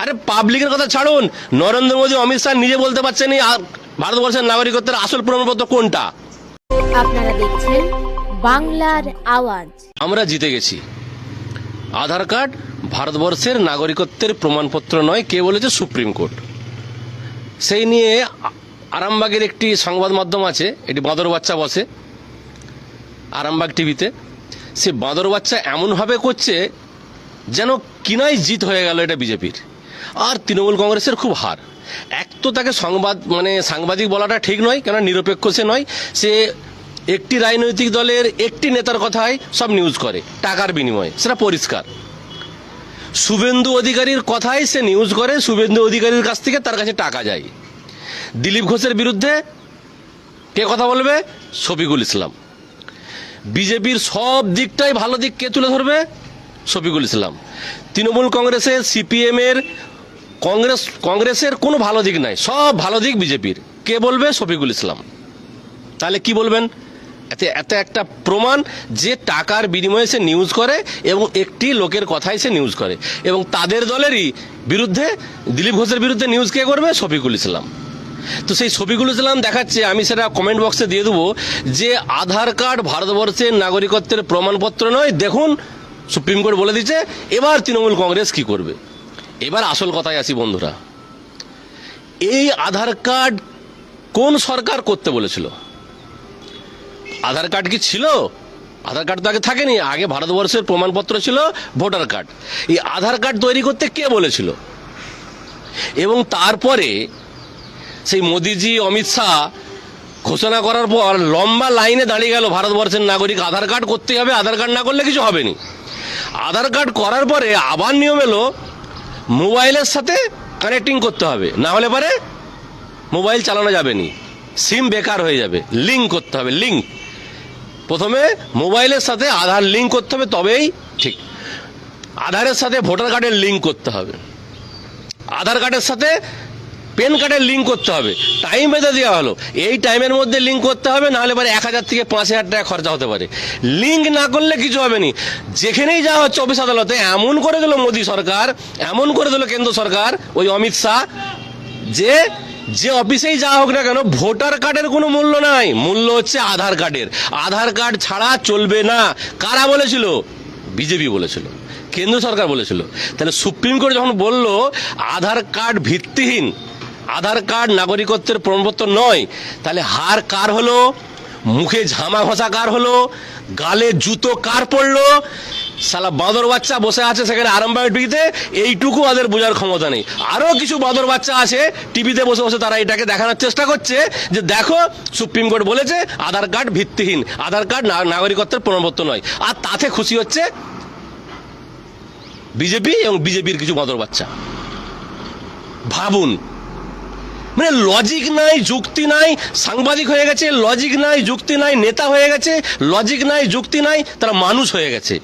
আরে পাবলিকের কথা ছাড়ুন। নরেন্দ্র মোদী অমিত শাহ নিজে বলতে পারছেন আর ভারতবর্ষের নাগরিকত্বের আসল প্রমাণপত্র কোনটা? আপনারা দেখছেন বাংলার আওয়াজ। আমরা জিতে গেছি। আধার কার্ড ভারতবর্ষের নাগরিকত্বের প্রমাণপত্র নয় কে বলেছে? Supreme court. সেই নিয়ে আরামবাগের একটি সংবাদ মাধ্যম আছে এটি বাঁদর বাচ্চা বসে আরামবাগ টিভিতে। সে বাঁদর বাচ্চা এমনভাবে করছে যেন কিনাই জিত হয়ে গেল এটা বিজেপির। আর তৃণমূল কংগ্রেসের খুব হার। এক তো তাকে সংবাদ মানে সাংবাদিক বলাটা ঠিক নয় কেন নিরপেক্ষ সে নয়, সে একটি রাজনৈতিক দলের একটি নেতার কথাই সব নিউজ করে, টাকার বিনিময়ে, সেটা পরিষ্কার। শুভেন্দু অধিকারীর কথাই সে নিউজ করে, শুভেন্দু অধিকারীর কাছ থেকে তার কাছে টাকা যায়। দিলীপ ঘোষের বিরুদ্ধে কে কথা বলবে? শফিকুল ইসলাম। বিজেপির সব দিকটাই ভালো দিক কে তুলে ধরবে? শফিকুল ইসলাম। তৃণমূল কংগ্রেসের সিপিএম এর কংগ্রেস, কংগ্রেসের কোনো ভালো দিক নাই, সব ভালো দিক বিজেপির। কে বলবে? শফিকুল ইসলাম। তাহলে কি বলবেন? এতে, এত একটা প্রমাণ যে টাকার বিনিময়ে সে নিউজ করে এবং একটি লোকের কথাই সে নিউজ করে। এবং তাদের দলেরই বিরুদ্ধে, দিলীপ ঘোষের বিরুদ্ধে নিউজ কে করবে? শফিকুল ইসলাম। তো সেই শফিকুল ইসলাম দেখাচ্ছে, আমি সেটা কমেন্ট বক্সে দিয়ে দেবো, যে আধার কার্ড ভারতবর্ষের নাগরিকত্বের প্রমাণপত্র নয়। দেখুন, সুপ্রিম কোর্ট বলে দিচ্ছে, এবার তৃণমূল কংগ্রেস কি করবে? এবার আসল কথায় আসি, বন্ধুরা। এই আধার কার্ড কোন সরকার করতে বলেছিল? আধার কার্ড কি ছিল? আধার কার্ড তো আগে থাকেনি, আগে ভারতবর্ষের প্রমাণপত্র ছিল ভোটার কার্ড। এই আধার কার্ড তৈরি করতে কে বলেছিল? এবং তারপরে সেই মোদিজি, অমিত শাহ ঘোষণা করার পর লম্বা লাইনে দাঁড়িয়ে গেল ভারতবর্ষের নাগরিক। আধার কার্ড করতে হবে, আধার কার্ড না করলে কিছু হবে না। আধার কার্ড করার পরে আবার নিয়ম এলো মোবাইলের সাথে কানেক্টিং করতে হবে। না হলে পরে মোবাইল চালানো যাবে নি সিম বেকার হয়ে যাবে। লিঙ্ক করতে হবে লিঙ্ক প্রথমে মোবাইলের সাথে আধার লিঙ্ক করতে হবে, তবেই ঠিক। আধারের সাথে ভোটার কার্ডের লিঙ্ক করতে হবে। আধার কার্ডের সাথে পেন কার্ডের লিঙ্ক করতে হবে। টাইম বেঁধে দেওয়া হলো। এই টাইমের মধ্যে লিঙ্ক করতে হবে, নাহলে পরে এক হাজার থেকে পাঁচ হাজার টাকা খরচা হতে পারে। লিঙ্ক না করলে কিছু হবে না। যেখানেই যাওয়া হচ্ছে অফিস আদালতে, এমন করে দিল মোদী সরকার, এমন করে দিল কেন্দ্র সরকার, ওই অমিত শাহ, যে যে অফিসেই যাওয়া হোক না কেন, ভোটার কার্ডের কোনো মূল্য নাই। মূল্য হচ্ছে আধার কার্ডের। আধার কার্ড ছাড়া চলবে না। কারা বলেছিল? বিজেপি বলেছিল। কেন্দ্র সরকার বলেছিল। তাহলে সুপ্রিম কোর্ট যখন বলল, আধার কার্ড ভিত্তিহীন আধার কার্ড নাগরিকত্বের প্রমাণপত্র নয়। তাহলে হার কার হলো? মুখে ঝামা ঘষা কার হলো? গালে জুতো কার পড়ল? সালা বাঁদর বাচ্চা বসে আছে সেখানে আরামবাগ টিভিতে, এইটুকু ওদের বোঝার ক্ষমতা নেই। আরও কিছু বাঁদর বাচ্চা আছে, টিভিতে বসে বসে তারা এটাকে দেখানোর চেষ্টা করছে যে দেখো, সুপ্রিম কোর্ট বলেছে আধার কার্ড ভিত্তিহীন, আধার কার্ড নাগরিকত্বের প্রমাণপত্র নয়। আর তাতে খুশি হচ্ছে বিজেপি এবং বিজেপির কিছু বাঁদর বাচ্চা। ভাবুন মানে লজিক নাই, যুক্তি নাই, সাংবাদিক হয়ে গেছে লজিক নাই, যুক্তি নাই, নেতা হয়ে গেছে লজিক নাই, যুক্তি নাই, তারা মানুষ হয়ে গেছে।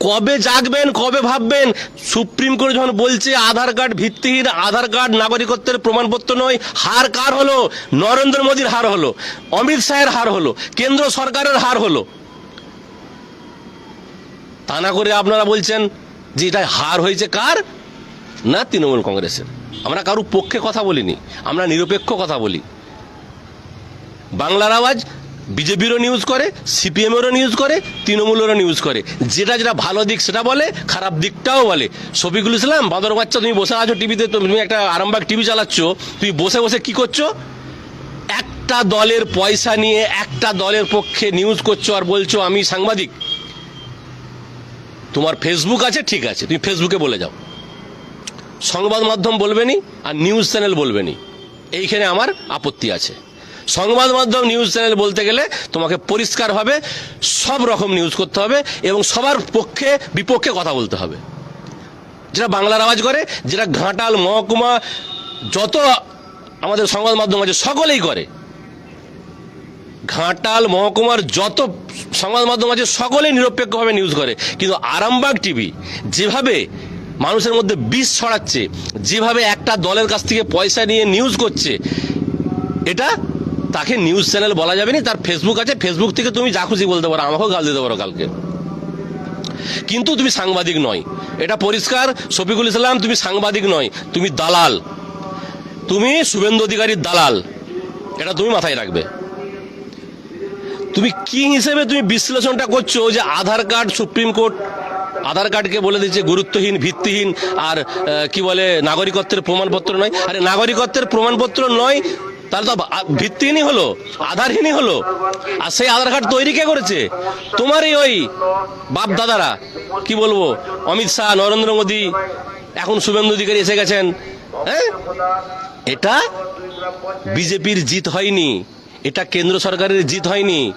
কবে জাগবেন, কবে ভাববেন? সুপ্রিম কোর্ট যখন বলছে আধার কার্ড ভিত্তিহীন, আধার কার্ড নাগরিকত্বের প্রমাণপত্র নয়, হার কার হলো? নরেন্দ্র মোদীর হার হলো, অমিত শাহের হার হলো, কেন্দ্র সরকারের হার হলো। তা না করে আপনারা বলছেন যে এটা হার হয়েছে কার? না তৃণমূল কংগ্রেসের। আমরা কারও পক্ষে কথা বলিনি, আমরা নিরপেক্ষ কথা বলি। বাংলার আওয়াজ বিজেপিরও নিউজ করে, সিপিএমেরও নিউজ করে, তৃণমূলেরও নিউজ করে। যেটা যেটা ভালো দিক সেটা বলে, খারাপ দিকটাও বলে। শফিকুল ইসলাম, বাদর বাচ্চা, তুমি বসে আছো টিভিতে তুমি একটা আরামবাগ টিভি চালাচ্ছ, তুমি বসে বসে কি করছ? একটা দলের পয়সা নিয়ে একটা দলের পক্ষে নিউজ করছ আর বলছো, আমি সাংবাদিক। তোমার ফেসবুক আছে, ঠিক আছে, তুমি ফেসবুকে বলে যাও। সংবাদ মাধ্যম বলবেনি আর নিউজ চ্যানেল বলবেনি। এইখানে আমার আপত্তি আছে। সংবাদ মাধ্যম, নিউজ চ্যানেল বলতে গেলে তোমাকে পরিষ্কারভাবে সব রকম নিউজ করতে হবে এবং সবার পক্ষে, বিপক্ষে কথা বলতে হবে। যেটা বাংলার আওয়াজ করে, যেটা ঘাটাল, মহকুমা, যত আমাদের সংবাদ মাধ্যম আছে, সকলেই করে। ঘাটাল, মহকুমার যত সংবাদ মাধ্যম আছে, সকলেই নিরপেক্ষভাবে নিউজ করে। কিন্তু আরামবাগ টিভি যেভাবে মানুষের মধ্যে বিষ ছড়াচ্ছে, যেভাবে একটা দলের কাছ থেকে পয়সা নিয়ে নিউজ করছে। এটা তাকে নিউজ চ্যানেল বলা যাবে না, তার ফেসবুক আছে। ফেসবুক থেকে তুমি যা খুশি বলতে পারো, আমাকেও গাল দিতে পারো কালকে। কিন্তু তুমি সাংবাদিক নয়। এটা পরিষ্কার, শফিকুল ইসলাম, তুমি সাংবাদিক নয়, তুমি দালাল। তুমি শুভেন্দু অধিকারীর দালাল। এটা তুমি মাথায় রাখবে। তুমি কি হিসেবে তুমি বিশ্লেষণটা করছ যে Aadhaar card, supreme court Aadhaar কার্ডকে বলে দিচ্ছে গুরুত্বহীন, ভিত্তিহীন, আর কি বলে, নাগরিকত্বের প্রমাণপত্র নয়। আরে নাগরিকত্বের প্রমাণপত্র নয়, তাহলে তো ভিত্তিহীনই হলো, আধারহীনই হলো। আর সেই আধার কার্ড তৈরি কে করেছে? তোমারই ওই বাপ দাদারা কি বলব, অমিত শাহ, নরেন্দ্র মোদী, এখন শুভেন্দু অধিকারী এসে গেছেন। হ্যাঁ? এটা বিজেপির জিত হয়নি। এটা কেন্দ্র সরকারের জিত হয়নি।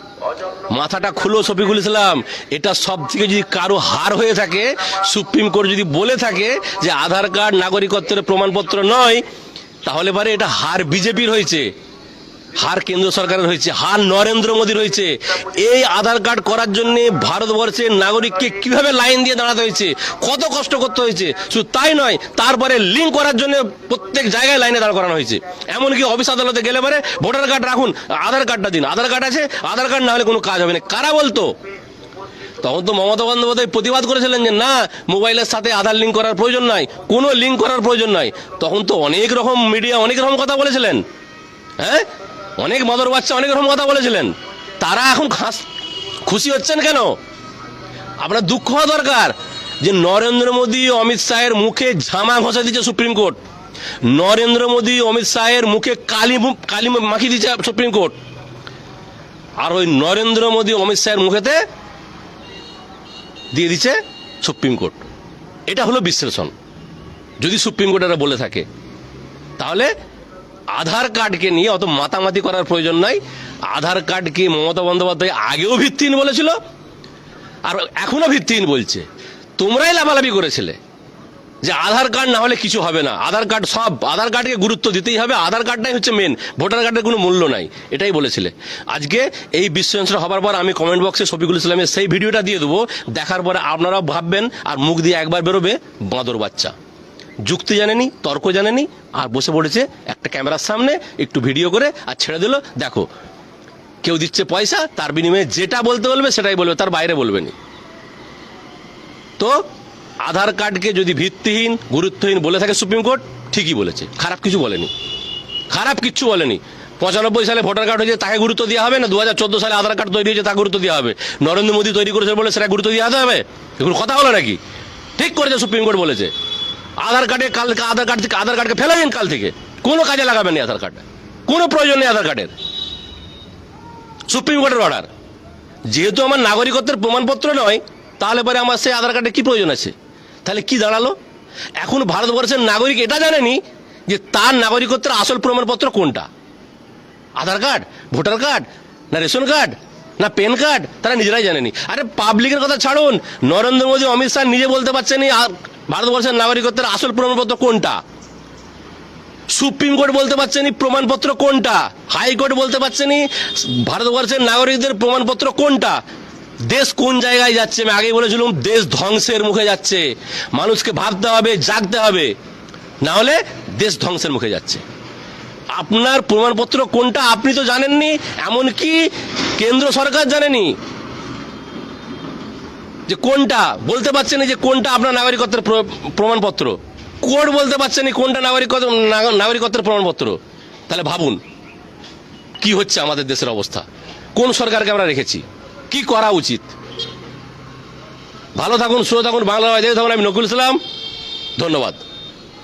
মাথাটা খুলো, শফিকুল ইসলাম। এটা সব থেকে যদি কারও হার হয়ে থাকে, সুপ্রিম কোর্ট যদি বলে থাকে যে আধার কার্ড নাগরিকত্বের প্রমাণপত্র নয়, তাহলে পারে এটা হার বিজেপির হয়েছে। হার কেন্দ্র সরকারের হয়েছে, হার নরেন্দ্র মোদীর হয়েছে। এই আধার কার্ড করার জন্য ভারতবর্ষের নাগরিককে কীভাবে লাইন দিয়ে দাঁড়াতে হয়েছে, কত কষ্ট করতে হয়েছে, শুধু তাই নয়, তারপরে লিঙ্ক করার জন্য প্রত্যেক জায়গায় লাইনে দাঁড় করানো হয়েছে। এমনকি অফিস আদালতে গেলে পরে ভোটার কার্ড রাখুন, আধার কার্ডটা দিন, আধার কার্ড আছে, আধার কার্ড না হলে কোনো কাজ হবে না। কারা বলতো? তখন তো মমতা বন্দ্যোপাধ্যায় প্রতিবাদ করেছিলেন যে, না, মোবাইলের সাথে আধার লিঙ্ক করার প্রয়োজন নাই, কোনো লিঙ্ক করার প্রয়োজন নাই। তখন তো অনেক রকম মিডিয়া অনেক রকম কথা বলেছিলেন। হ্যাঁ? অনেক মদর বাচ্চা, অনেক রকম কথা বলেছিলেন। তারা এখন খাস খুশি হচ্ছেন কেন? আপনার দুঃখ হওয়া দরকার যে নরেন্দ্র মোদী অমিত শাহের মুখে ঝামা ঘষা দিচ্ছে সুপ্রিম কোর্ট। নরেন্দ্র মোদী অমিত শাহের মুখে কালি কালি মাখিয়ে দিচ্ছে সুপ্রিম কোর্ট। আর ওই নরেন্দ্র মোদী অমিত শাহের মুখেতে দিয়ে দিচ্ছে সুপ্রিম কোর্ট। এটা হলো বিশ্লেষণ। যদি সুপ্রিম কোর্ট এটা বলে থাকে, তাহলে আধার কার্ডকে নিয়ে অত মাতামাতি করার প্রয়োজন নাই। আধার কার্ডকে মমতা বন্দ্যোপাধ্যায় আগেও ভিত্তিহীন বলেছিল, আর এখনও ভিত্তিহীন বলছে। তোমরাই লাভালাভি করেছিলে যে আধার কার্ড না হলে কিছু হবে না। আধার কার্ড সব, আধার কার্ডকে গুরুত্ব দিতেই হবে। আধার কার্ডটাই হচ্ছে মেন ভোটার কার্ডের কোনো মূল্য নাই, এটাই বলেছিলে। আজকে এই বিশ্ব সেন্সার হবার পর আমি কমেন্ট বক্সে শফিকুল ইসলামের সেই ভিডিওটা দিয়ে দেবো। দেখার পরে আপনারাও ভাববেন আর মুখ দিয়ে একবার বেরোবে বাঁদর বাচ্চা। যুক্তি জানেনি, তর্ক জানেনি, আর বসে পড়েছে একটা ক্যামেরার সামনে, একটু ভিডিও করে, আর ছেড়ে দিল, দেখো, কেউ দিচ্ছে পয়সা, তার বিনিময়ে যেটা বলতে বলবে, সেটাই বলবে, তার বাইরে বলবে না। তো, আধার কার্ডকে যদি ভিত্তিহীন, গুরুত্বহীন বলে থাকে সুপ্রিম কোর্ট, ঠিকই বলেছে, খারাপ কিছু বলেনি। খারাপ কিচ্ছু বলেনি। পঁচানব্বই সালে ভোটার কার্ড হয়েছে, তাকে গুরুত্ব দেওয়া হবে না? দু হাজার চোদ্দ সালে আধার কার্ড তৈরি হয়েছে, তাকে গুরুত্ব দেওয়া হবে। নরেন্দ্র মোদী তৈরি করেছে বলে সেটা গুরুত্ব দেওয়া হবে? এগুলো কথা হলো নাকি? ঠিক করেছে সুপ্রিম কোর্ট বলেছে। আধার কার্ডে কাল আধার কার্ড থেকে আধার কার্ডকে ফেলে দিন কাল থেকে। কোনো কাজে লাগাবেন না আধার কার্ড। কোনো প্রয়োজন নেই আধার কার্ডের। সুপ্রিম কোর্টের অর্ডার যেহেতু আমার নাগরিকত্বের প্রমাণপত্র নয়, তাহলে পরে আমার সেই আধার কার্ডে কী প্রয়োজন আছে? তাহলে কি দাঁড়াল? এখন ভারতবর্ষের নাগরিক এটা জানেনি যে তার নাগরিকত্বের আসল প্রমাণপত্র কোনটা? আধার কার্ড, ভোটার কার্ড, না রেশন কার্ড, না পেন কার্ড, তারা নিজেরাই জানেনি। আরে পাবলিকের কথা ছাড়ুন। নরেন্দ্র মোদী, অমিত শাহ নিজে বলতে পারছেন ভারতবর্ষের নাগরিকত্বের আসল প্রমাণপত্র কোনটা? সুপ্রিম কোর্ট বলতে পারছেন, প্রমাণপত্র কোনটা? হাইকোর্ট বলতে পারছেন, ভারতবর্ষের নাগরিকদের প্রমাণপত্র কোনটা? দেশ কোন জায়গায় যাচ্ছে? আমি আগেই বলেছিলাম, দেশ ধ্বংসের মুখে যাচ্ছে। মানুষকে ভাবতে হবে, জাগতে হবে। না হলে দেশ ধ্বংসের মুখে যাচ্ছে। আপনার প্রমাণপত্র কোনটা আপনি তো জানেননি, এমনকি কেন্দ্র সরকার জানেনি। যে কোনটা? বলতে পারছেন যে কোনটা আপনার নাগরিকত্বের প্র- প্রমাণপত্র। কোর্ট বলতে পারছেন কোনটা নাগরিকত্ব নাগরিকত্বের প্রমাণপত্র। তাহলে ভাবুন, কি হচ্ছে আমাদের দেশের অবস্থা? কোন সরকারকে আমরা রেখেছি? কি করা উচিত? ভালো থাকুন, সুস্থ থাকুন, বাংলা থাকুন, আমি নকুল ইসলাম। ধন্যবাদ।